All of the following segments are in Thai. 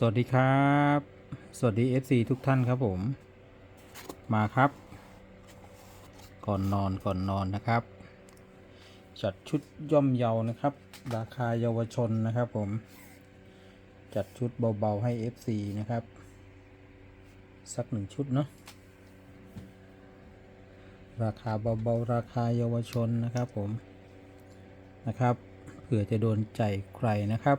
สวัสดีครับ สวัสดี FC ทุกท่านครับผม มาครับ ก่อนนอนก่อนนอนนะครับ จัดชุดย่อมเยานะครับ ราคาเยาวชนนะครับผม จัดชุดเบาๆให้ FC นะครับ สักหนึ่งชุดเนาะ ราคาเบาๆราคาเยาวชนนะครับผม นะครับ เผื่อจะโดนใจใครนะครับ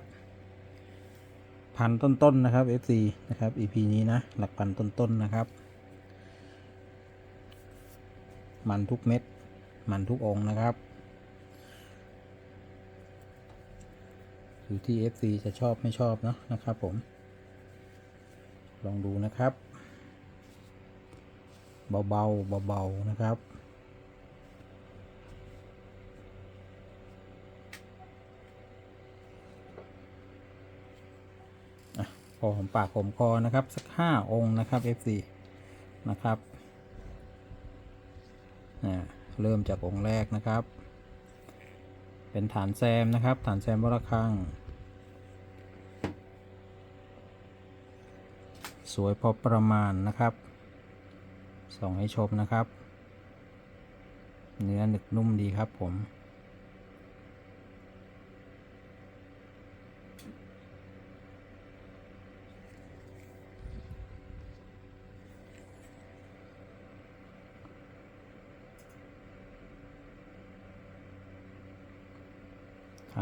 พันต้นๆนะครับ FC นะครับ EP นี้นะ หลักพันต้นๆนะครับ มันทุกเม็ด มันทุกองนะครับ อยู่ที่ FC จะชอบไม่ชอบเนาะนะครับผม ลองดูนะครับ เบาๆเบาๆนะครับ พ อหอมปากหอมคอนะครับ สักห้าองค์นะครับ FC นะครับเริ่มจากองค์แรกนะครับ เป็นฐานแซมนะครับ ฐานแซมวรคังสวยพอประมาณนะครับ ส่องให้ชมนะครับ เนื้อหนึกนุ่มดีครับผม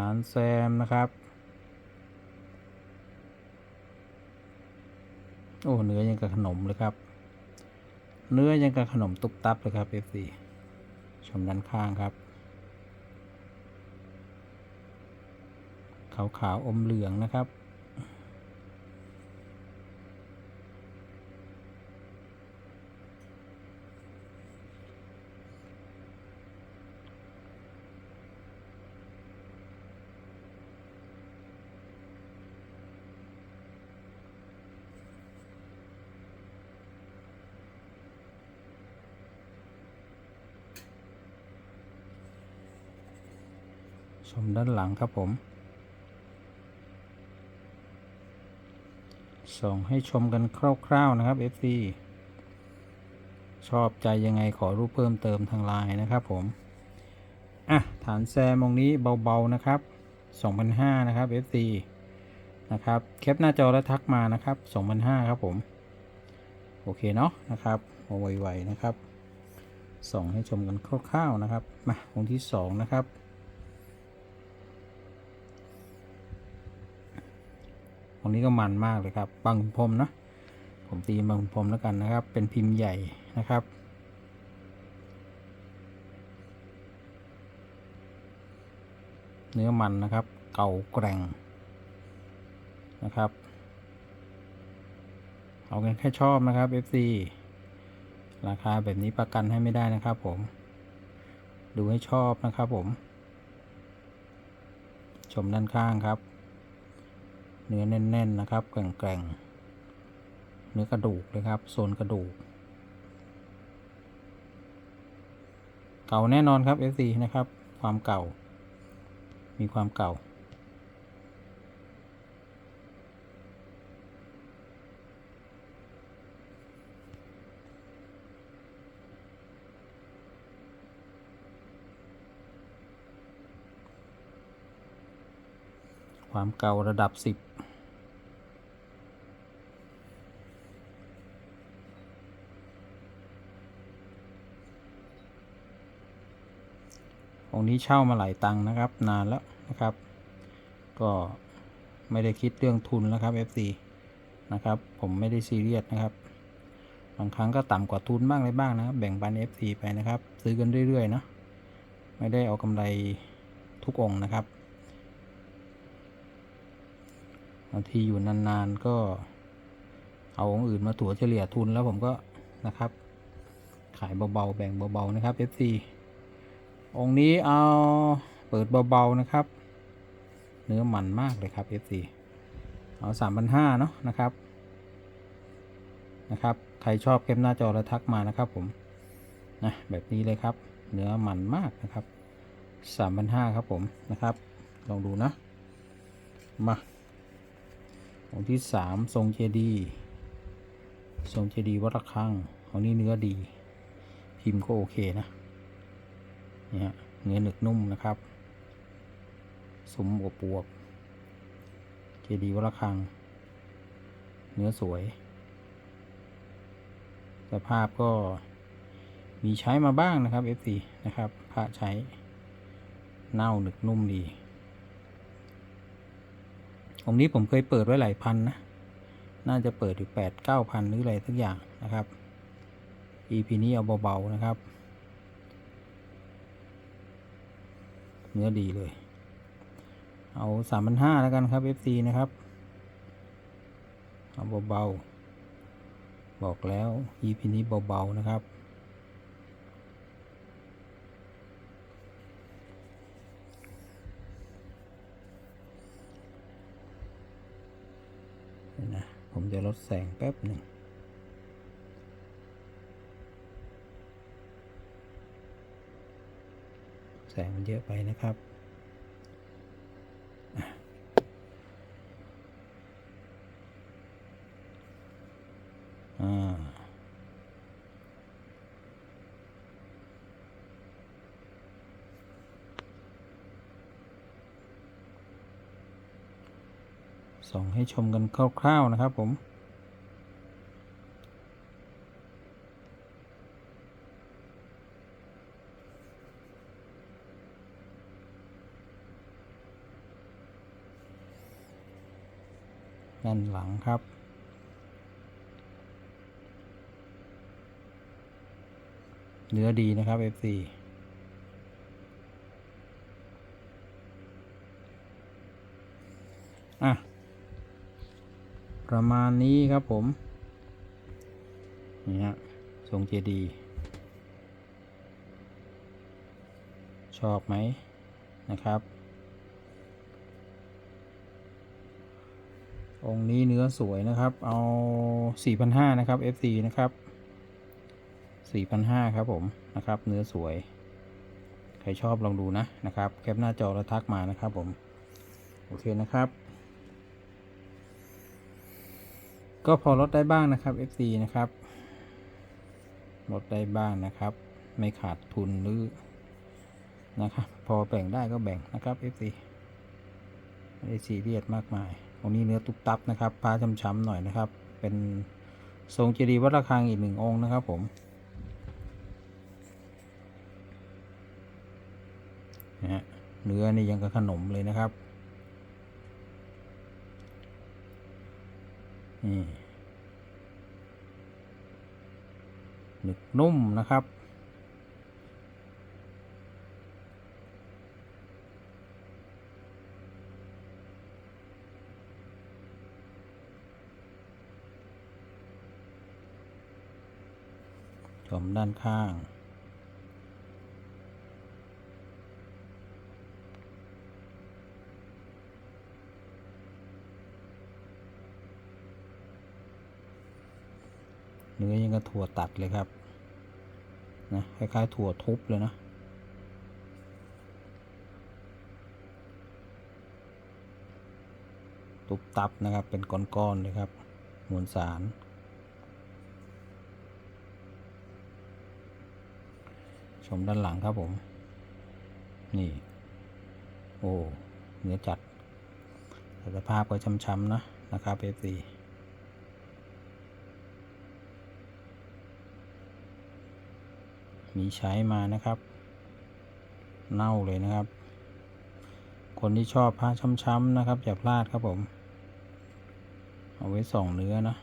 านแซมนะครับ โอ้เนื้อยังกับขนมเลยครับ เนื้อยังกับขนมตุบตับเลยครับ F4 ชมด้านข้างครับ ขาวขาวๆอมเหลืองนะครับ ชมด้านหลังครับผม ส่งให้ชมกันคร่าวๆนะครับ FC ชอบใจยังไงขอรูปเพิ่มเติมทางไลน์นะครับผม อะ ฐานแซมตรงนี้เบา ๆ นะครับ2,500นะครับ FC นะครับ แคปหน้าจอแล้วทักมานะครับ2,500ครับผม โอเคเนาะนะครับเอาไวๆนะครับส่งให้ชมกันคร่าวๆนะครับ มาองค์ที่สองนะครับ ตรงนี้ก็มันมากเลยครับ บางขุนพรมนะ ผมตีบางขุนพรมแล้วกันนะครับ เป็นพิมพ์ใหญ่นะครับ เนื้อมันนะครับ เก่าแกร่งนะครับ เอากันแค่ชอบนะครับ FC ราคาแบบนี้ประกันให้ไม่ได้นะครับผม ดูให้ชอบนะครับผม ชมด้านข้างครับ เนื้อแน่น ๆ นะครับ แกร่งๆ เนื้อกระดูกนะครับ โซนกระดูก เก่าแน่นอนครับ F4 นะครับ ความเก่า มีความเก่า ความเก่าระดับ 10 งนี้เช่ามาหลายตังค์นะครับ นานแล้วนะครับ ก็ไม่ได้คิดเรื่องทุนแล้วครับ FC นะครับ ผมไม่ได้ซีเรียสนะครับ บางครั้งก็ต่ำกว่าทุนบ้างเลยบ้างนะแบ่งบัน FC ไปนะครับ ซื้อกันเรื่อยๆนะไม่ได้เอากำไรทุกองนะครับบางทีอยู่นานๆก็เอาองค์อื่นมาถัวเฉลี่ยทุนแล้วผมก็นะครับ ขายเบาๆ แบ่งเบาๆ นะครับ FC องค์นี้เอาเปิดเบาๆนะครับ เนื้อมันมากเลยครับ FC เอาสามพันห้าเนาะนะครับ นะครับ ใครชอบเก็บหน้าจอแล้วทักมานะครับผม นะแบบนี้เลยครับ เนื้อมันมากนะครับสามพันห้าครับผมนะครับ ลองดูนะ มาองค์ที่สามทรงเจดีทรงเจดีวัดระฆังของนี้เนื้อดี พิมพ์ก็โอเคนะ เนี่ยเนื้อหนึกนุ่มนะครับสมอวบปวบเจดีวัดระฆัง เนื้อสวย สภาพก็มีใช้มาบ้างนะครับ F4 นะครับพระใช้เน่าหนึกนุ่มดี องค์นี้ผมเคยเปิดไว้หลายพันนะ น่าจะเปิดอยู่แปดเก้าพันหรืออะไรทุกอย่างนะครับ EP นี้เอาเบา ๆ นะครับ เนื้อดีเลย เอาสามพันห้าแล้วกันครับ FC นะครับ เอาเบาๆ บอกแล้ว EP นี้เบาๆ นะครับนะผมจะลดแสงแป๊บหนึ่ง แสงมันเยอะไปนะครับส่องให้ชมกันคร่าวๆนะครับผม ด้านหลังครับ เนื้อดีนะครับ FC อะ ประมาณนี้ครับผมนี่ฮะทรงเจดีชอบไหมนะครับ องค์นี้เนื้อสวยนะครับ เอา4,500นะครับ FC นะครับ4,500ครับผมนะครับ เนื้อสวย ใครชอบลองดูนะนะครับ แคปหน้าจอแล้วทักมานะครับผม โอเคนะครับ ก็พอลดได้บ้างนะครับ FC นะครับลดได้บ้างนะครับ ไม่ขาดทุนหรือนะครับ พอแบ่งได้ก็แบ่งนะครับ FC ไม่ได้ซีเรียสมากมาย ตรงนี้เนื้อตุบตับนะครับพาช้ำๆหน่อยนะครับ เป็นทรงเจดีย์วัดระฆังอีกหนึ่งองค์นะครับผมเนื้อนี่ยังกับขนมเลยนะครับนี่หนึกนุ่มนะครับ ช มด้านข้าง เนื้อยังกับถั่วตัดเลยครับ นะ คล้ายๆ ถั่วทุบเลยนะตุบตับนะครับ เป็นก้อนๆเลยครับ มวลสาร ชมด้านหลังครับผม นี่ โอ้เนื้อจัดแต่สภาพก็ช้ำๆนะนะครับเอฟซีมีใช้มานะครับ เน่าเลยนะครับ คนที่ชอบผ้าช้ำๆนะครับอย่าพลาดครับผม เอาไว้ส่องเนื้อนะ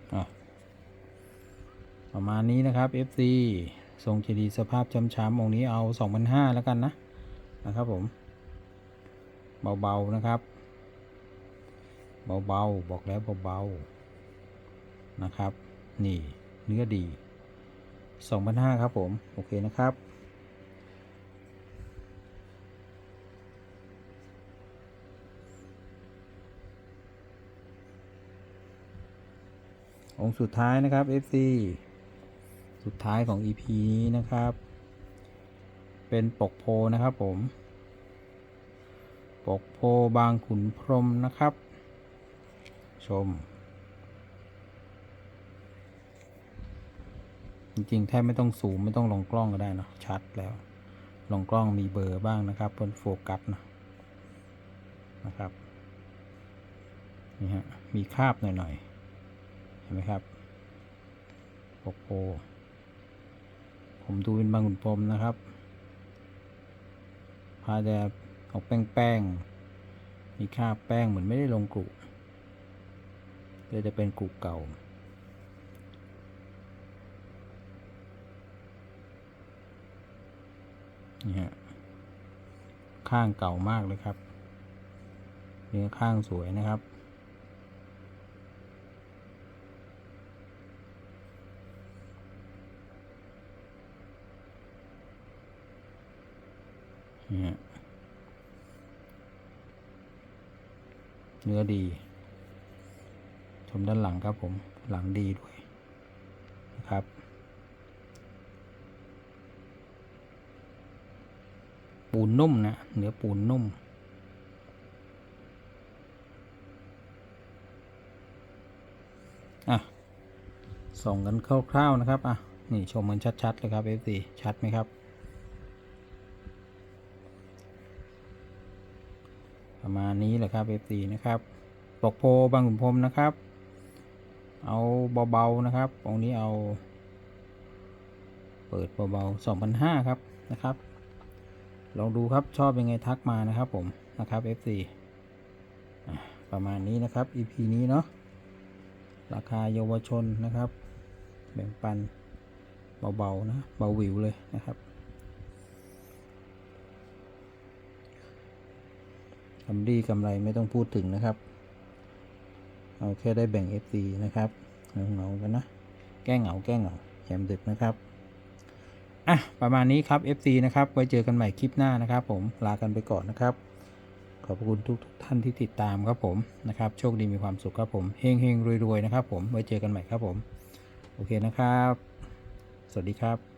อะ ประมาณนี้นะครับ FC ทรงเจดีย์สภาพช้ำๆองค์นี้เอา 2,500แล้วกันนะ นะครับผม เบาๆนะครับ เบาๆ บอกแล้วเบาๆ นะครับ นี่เนื้อดี 2,500ครับผม โอเคนะครับ องค์สุดท้ายนะครับ FC สุดท้ายของ EP นี้นะครับ เป็นปกโพนะครับผม ปกโพบางขุนพรมนะครับ ชม จริงๆ แทบไม่ต้องซูมไม่ต้องลงกล้องก็ได้เนะชัดแล้ว ลงกล้องมีเบอร์บ้างนะครับเพื่อโฟกัสนะนะครับ นี่ฮะ มีคาบหน่อยๆ ห็นไหมครับปกโพผมดูเป็นบางขุนพรหมนะครับพาจะออกแป้งๆมีคราแป้งเหมือนไม่ได้ลงกรุเลยจะเป็นกรุเก่านี่ฮะข้างเก่ามากเลยครับ เนื้อข้างสวยนะครับ เนื้อดี ชมด้านหลังครับผม หลังดีด้วยนะครับ ปูนนุ่มนะเนื้อปูนนุ่มอะส่องกันคร่าวๆนะครับ อะ นี่ชมมันชัด ๆ เลยครับ F4 ชัดไหมครับ ประ มาณนี้แหละครับ F4 นะครับปกโพบางขุนพรมนะครับ เอาเบาๆนะครับองนี้เอา เปิดเบาๆ2,500ครับนะครับ ลองดูครับชอบยังไงทักมานะครับผมนะครับ F4 ประมาณนี้นะครับ EP นี้เนาะราคาเยาวชนนะครับ แบ่งปันเบาๆนะเบาหวิวเลยนะครับ กำดีกำไรไม่ต้องพูดถึงนะครับ เอาแค่ได้แบ่ง FC นะครับเหงาๆกันนะ แก้เหงาแก้เหงาแยมดึกนะครับอะประมาณนี้ครับ FC นะครับ ไว้เจอกันใหม่คลิปหน้านะครับ ผมลากันไปก่อนนะครับ ขอบคุณทุกๆท่านที่ติดตามครับผมนะครับ โชคดีมีความสุขครับผมเฮงเฮงรวยๆนะครับ ผมไว้เจอกันใหม่ครับผม โอเคนะครับ สวัสดีครับ